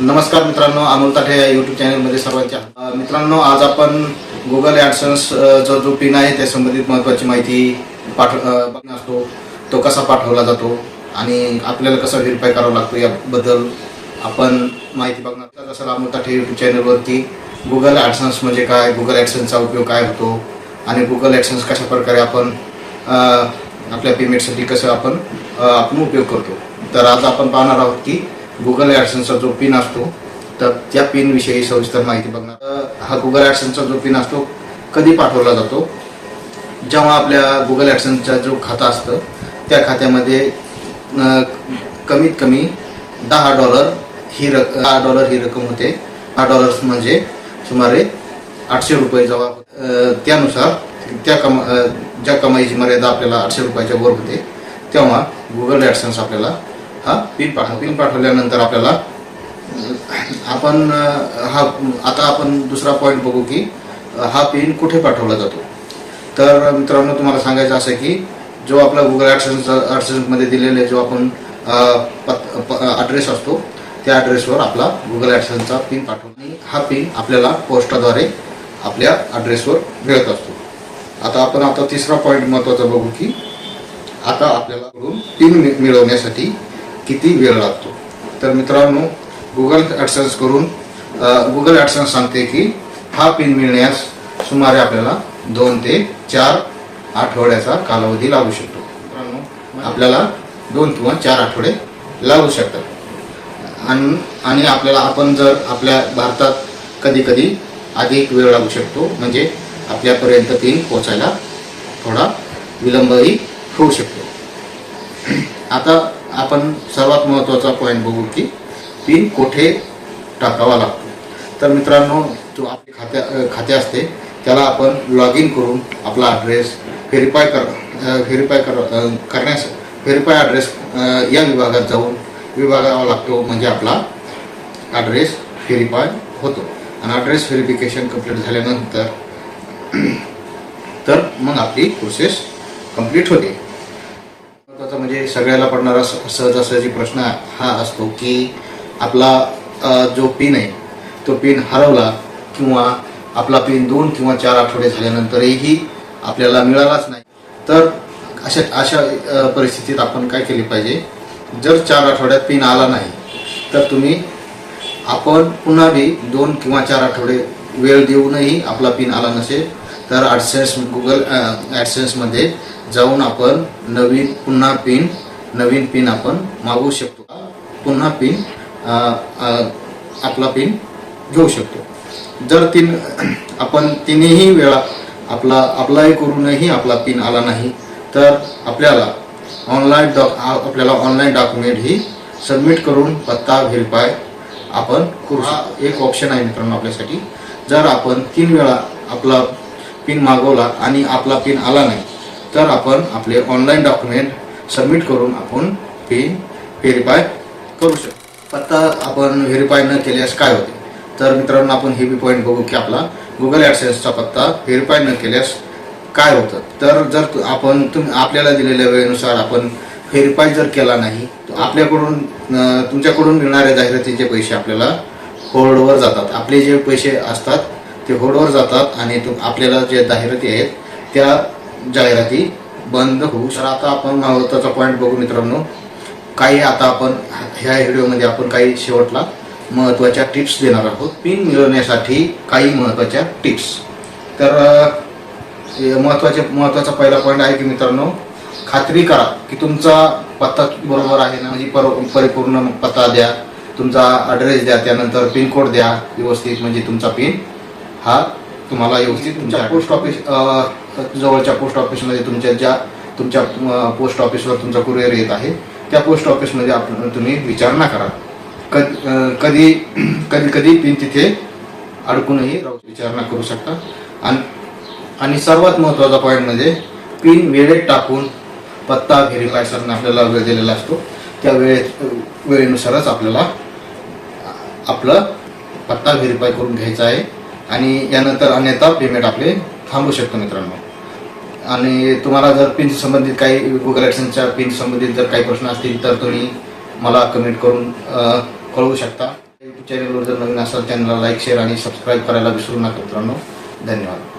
नमस्कार मित्रांनो अमोल ताठे या युट्यूब चॅनलमध्ये सर्वांच्या मित्रांनो आज आपण गुगल ॲडसन्स जो जो पिन आहे त्या संबंधित महत्त्वाची माहिती पाठ बघणार असतो तो कसा पाठवला जातो आणि आपल्याला कसा व्हेरीफाय करावा लागतो याबद्दल आपण माहिती बघणार. तर जसं अमोल ताठे युट्यूब चॅनलवरती गुगल ॲडसन्स म्हणजे काय गुगल ॲडसन्सचा उपयोग काय होतो आणि गुगल ॲडसन्स कशा प्रकारे आपण आपल्या पेमेंटसाठी कसं आपण आपण उपयोग करतो. तर आज आपण पाहणार आहोत की गुगल ॲडसनचा जो पिन असतो तर त्या पिन विषयी सविस्तर माहिती बघणार. हा गुगल ॲडसनचा जो पिन असतो कधी पाठवला जातो? जेव्हा आपल्या गुगल ॲडसनचा जो खाता असतं त्या खात्यामध्ये कमीत कमी दहा डॉलर ही रक दहा डॉलर ही रक्कम होते. दहा डॉलर्स म्हणजे सुमारे आठशे रुपये जेव्हा त्यानुसार त्या कमा ज्या कमाईची मर्यादा आपल्याला आठशे रुपयाच्या वर होते तेव्हा गुगल ॲडसन्स आपल्याला हा? पिन पाठव पिन पाठवल्यानंतर आपल्याला आपण हा आता आपण दुसरा पॉईंट बघू की हा पिन कुठे पाठवला जातो? तर मित्रांनो तुम्हाला सांगायचं असं की जो आपला गुगल ॲडसन्स ॲडसन्समध्ये दिलेले जो आपण ॲड्रेस असतो त्या ॲड्रेसवर आपला गुगल ॲडसनचा पिन पाठवून आणि हा पिन आपल्याला पोस्टाद्वारे आपल्या ॲड्रेसवर मिळत असतो. आता आपण आता तिसरा पॉईंट महत्त्वाचा बघू की आता आपल्याला पिन मिळवण्यासाठी किती वेळ लागतो? तर मित्रांनो गुगल ॲडसन्स करून गुगल ॲडसन्स सांगते की हा पिन मिळण्यास सुमारे आपल्याला दोन ते चार आठवड्याचा कालावधी लागू शकतो. मित्रांनो आपल्याला दोन किंवा चार आठवडे लागू शकतात. आणि आणि आपल्याला आपण जर आपल्या भारतात कधी कधी अधिक वेळ लागू शकतो म्हणजे आपल्यापर्यंत पिन पोचायला थोडा विलंबही होऊ शकतो. आता आपण सर्वात महत्त्वाचा पॉईंट बघू की पिन कोठे टाकावा लागतो. तर मित्रांनो जो आपले खात्या खाते असते त्याला आपण लॉग इन करून आपला ॲड्रेस व्हेरीफाय कर व्हेरीफाय कर करण्यास व्हेरीफाय ॲड्रेस या विभागात जाऊन विभागावा लागतो म्हणजे आपला ॲड्रेस व्हेरीफाय होतो. आणि ॲड्रेस व्हेरिफिकेशन कंप्लीट झाल्यानंतर तर मग आपली प्रोसेस कंप्लीट होते. म्हणजे सगळ्याला पडणारा सहज सहजासहजी प्रश्न हा असतो की आपला जो पिन आहे तो पिन हरवला किंवा आपला पिन दोन किंवा चार आठवडे झाल्यानंतरही आपल्याला मिळालाच नाही तर अशा अशा परिस्थितीत आपण काय केले पाहिजे? जर चार आठवड्यात पिन आला नाही तर तुम्ही आपण पुन्हा बी दोन किंवा चार आठवडे वेळ देऊनही आपला पिन आला नसेल तर ॲडसेन्स गुगल ॲडसेन्समध्ये जाऊन आपण नवीन पुन्हा पिन नवीन पिन आपण मागवू शकतो. पुन्हा पिन आपला पिन घेऊ शकतो. जर तीन आपण तिन्ही वेळा आपला अप्लाय करूनही आपला पिन आला नाही तर आपल्याला ऑनलाईन डॉक आपल्याला ऑनलाईन डॉक्युमेंट ही सबमिट करून पत्ता व्हेरीफाय आपण करू एक ऑप्शन आहे मित्रांनो आपल्यासाठी. जर आपण तीन वेळा आपला पिन मागवला आणि आपला पिन आला नाही तर आपण आपले ऑनलाईन डॉक्युमेंट सबमिट करून आपण फी व्हेरीफाय करू शकतो. पत्ता आपण व्हेरीफाय न केल्यास काय होते? तर मित्रांनो आपण हे बी पॉईंट बघू की आपला गुगल ॲडसेन्सचा पत्ता व्हेरीफाय न केल्यास काय होतं? तर जर आपण तुम आपल्याला दिलेल्या वेळेनुसार आपण व्हेरीफाय जर केला नाही तर आपल्याकडून तुमच्याकडून मिळणाऱ्या जाहिरातीचे पैसे आपल्याला होल्डवर जातात. आपले जे पैसे असतात ते होल्डवर जातात आणि तुम आपल्याला जे जाहिराती आहेत त्या जाहिराती बंद होऊ. शकतात आता आपण महत्त्वाचा पॉईंट बघू मित्रांनो. काही आता आपण ह्या व्हिडिओमध्ये आपण काही शेवटला महत्त्वाच्या टिप्स देणार आहोत. पिन मिळवण्यासाठी काही महत्त्वाच्या टिप्स तर महत्त्वाचे महत्त्वाचा पहिला पॉईंट आहे की मित्रांनो खात्री करा की तुमचा पत्ता बरोबर आहे ना? म्हणजे पर परिपूर्ण पत्ता द्या. तुमचा ॲड्रेस द्या. त्यानंतर पिन कोड द्या. व्यवस्थित म्हणजे तुमचा पिन हा तुम्हाला व्यवस्थित तुमच्या पोस्ट ऑफिस जवळच्या पोस्ट ऑफिसमध्ये तुमच्या ज्या तुमच्या पोस्ट ऑफिसवर तुमचा कुरिअर येत आहे त्या पोस्ट ऑफिसमध्ये आपण तुम्ही विचारणा करा. कधी कधी कधी कधी पिन तिथे अडकूनही राहू विचारणा करू शकता. आणि आणि सर्वात महत्त्वाचा पॉईंट म्हणजे पिन वेळेत टाकून पत्ता व्हेरीफाय आपल्याला वेळ दिलेला असतो. त्या वेळेत वेळेनुसारच आपल्याला आपलं पत्ता व्हेरीफाय करून घ्यायचा आहे. आणि यानंतर अन्यथा पेमेंट आपले थांबू शकतो मित्रांनो. आणि तुम्हाला जर पिन संबंधित काही गुगल ॲडसनच्या पिन संबंधित जर काही प्रश्न असतील तर तुम्ही मला कमेंट करून कळवू शकता. युट्यूब चॅनलवर जर नवीन असाल चॅनलला लाईक शेअर आणि सबस्क्राईब करायला विसरू नका मित्रांनो. धन्यवाद.